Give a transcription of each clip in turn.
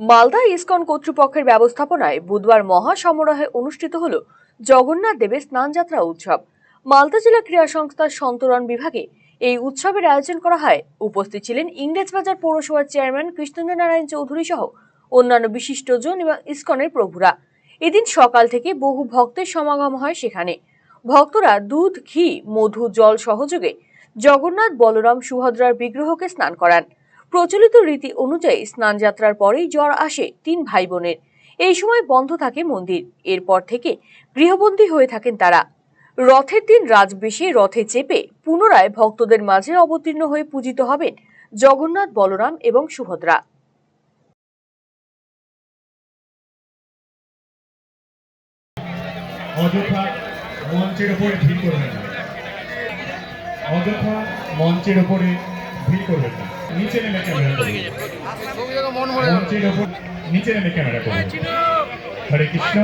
Malda ISKCON কর্তৃপক্ষের ব্যবস্থাপনায় বুধবার মহা সমারোহে অনুষ্ঠিত হল জগন্নাথ দেবের স্নানযাত্রা উৎসব। মালদা জেলা ক্রীড়া সংস্থার সন্তরণ বিভাগে এই উৎসবের আয়োজন করা হয়। উপস্থিত ছিলেন ইংরেজবাজার পৌরসভার চেয়ারম্যান কৃষ্ণেন্দ্র নারায়ণ চৌধুরী সহ অন্যান্য বিশিষ্টজন এবং ইসকনের প্রভুরা। এদিন সকাল থেকে বহু ভক্তের সমাগম হয় সেখানে। ভক্তরা দুধ, ঘি, মধু, জল সহযোগে জগন্নাথ বলরাম সুভদ্রার বিগ্রহকে স্নান করান। প্রচলিত রীতি অনুযায়ী স্নানযাত্রার পরেই জ্বর আসে তিন ভাই বোনের এই সময় বন্ধ থাকে মন্দির। এরপর থেকে গৃহবন্দী হয়ে থাকেন তারা। রথের দিন রাজবেশে রথে চেপে পুনরায় ভক্তদের মাঝে অবতীর্ণ হয়ে পূজিত হবেন জগন্নাথ, বলরাম এবং সুভদ্রা। অযথা মঞ্চের ওপরে ভিড় করবেন না। অযথা মঞ্চের ওপরে ভিড় করবেন না। নিচে নেমে ক্যামেরা করবেন নিচে নেমে ক্যামেরা করবেন হরে কৃষ্ণ।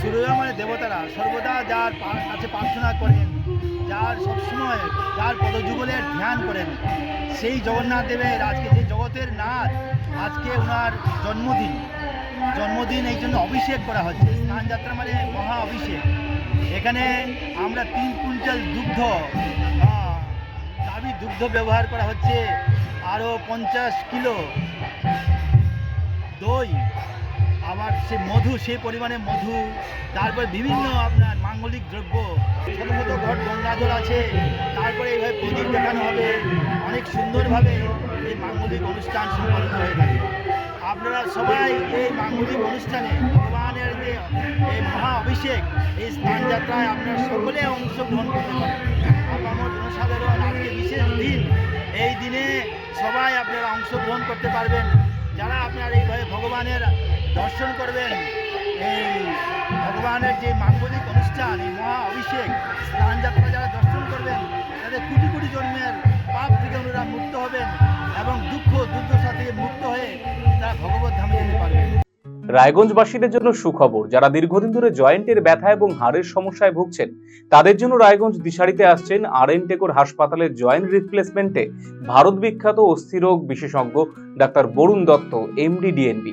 সূর্যময় দেবতারা। সর্বদা যার কাছে প্রার্থনা করেন যার সবসময় যার পদযুগলের ধ্যান করেন, সেই জগন্নাথ দেবের আজকে যে জগতের নাথ, আজকে ওনার জন্মদিন। জন্মদিন এই জন্য অভিষেক করা হচ্ছে, স্নান যাত্রা মানে মহা অভিষেক। এখানে আমরা তিন কুইন্টাল দুগ্ধ দাবি দুগ্ধ ব্যবহার করা হচ্ছে, আরও পঞ্চাশ কিলো দই আবার সে মধু সেই পরিমাণে মধু, তারপর বিভিন্ন আপনার মাঙ্গলিক দ্রব্য, ছোটো ছোটো ঘট গঙ্গাজল আছে, তারপরে এইভাবে প্রদীপ দেখানো হবে, অনেক সুন্দরভাবে এই মাঙ্গলিক অনুষ্ঠান সম্পাদিত হয়ে থাকে। আপনারা সবাই এই মাঙ্গলিক অনুষ্ঠানে ভগবানের যে এই মহা অভিষেক, এই স্নান যাত্রায় আপনারা সকলে অংশগ্রহণ করতে পারেন। আপামর জনসাধারণ, আজকে বিশেষ দিন, এই দিনে সবাই আপনারা অংশগ্রহণ করতে পারবেন। যারা আপনার এইভাবে ভগবানের দর্শন করবেন। এই ভগবানের যে মাঙ্গলিক অনুষ্ঠান, এই মহা অভিষেক, স্নান যাত্রা যারা দর্শন করবেন, তাদের কোটি কোটি জন্মের পাপ থেকে ওনারা মুক্ত হবেন এবং দুঃখ, দুর্দশা থেকে মুক্ত হয়ে তারা ভগবত ধামে যেতে পারবেন। রায়গঞ্জবাসীদের জন্য সুখবর, যারা দীর্ঘদিন ধরে জয়েন্টের ব্যথা এবং হাড়ের সমস্যায় ভুগছেন, তাদের জন্য রায়গঞ্জ দিশারিতে আসছেন আর এন টেকোর হাসপাতালের জয়েন্ট রিপ্লেসমেন্টে ভারত বিখ্যাত অস্থিরোগ বিশেষজ্ঞ doctor Barun Dutta, MD, DNB.